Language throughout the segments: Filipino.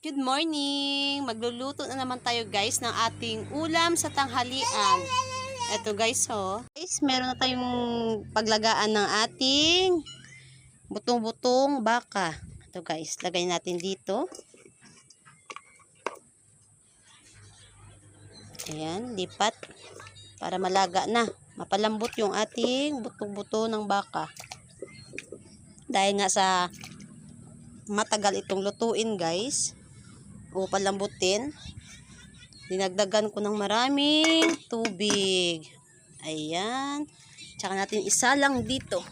Good morning! Magluluto na naman tayo guys ng ating ulam sa tanghalian. Ito guys oh. Guys, meron na tayong paglagaan ng ating butong-butong baka. Ito guys, lagay natin dito. Ayan, lipat. Para malaga na. Mapalambot yung ating butong-buto ng baka. Dahil nga sa matagal itong lutuin guys o palambutin dinagdagan ko ng maraming tubig. Ayan. Tsaka natin isa lang dito.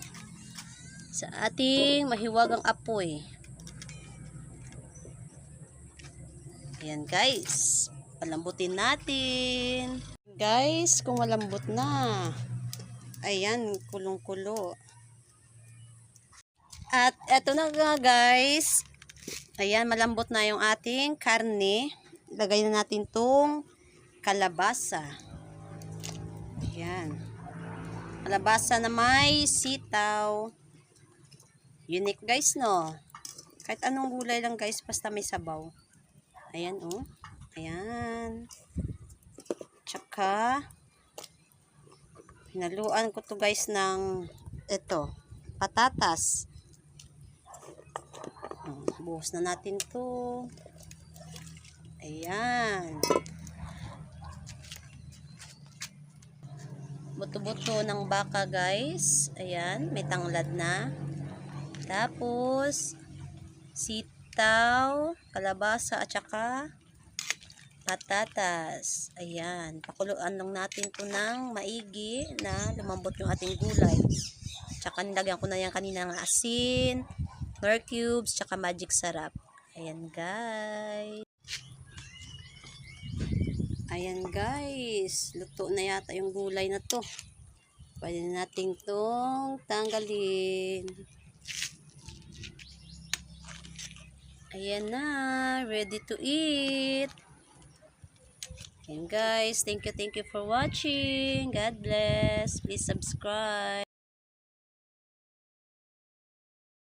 Sa ating mahiwagang apoy. Ayan guys. Palambutin natin. Guys kung malambot na. Ayan kulong kulo at eto na guys. Ayan, malambot na yung ating karne. Lagay na natin tong kalabasa. Ayan. Kalabasa na may sitaw. Unique guys, no? Kahit anong gulay lang guys, basta may sabaw. Ayan, oh. Ayan. Tsaka, hinaluan ko to guys ng, ito, patatas. Oh, buhos na natin to. Ayan. Buto-buto ng baka guys. Ayan, may tanglad na. Tapos, sitaw, kalabasa at saka patatas. Ayan, pakuluan lang natin to ng maigi na lumambot yung ating gulay. Tsaka nilagyan ko na yan kanina ng asin, nor cubes, tsaka magic sarap. Ayan guys. Ayan guys. Luto na yata yung gulay na to. Pwede na nating tong tanggalin. Ayan na. Ready to eat. Ayan guys. Thank you, thank you for watching. God bless. Please subscribe.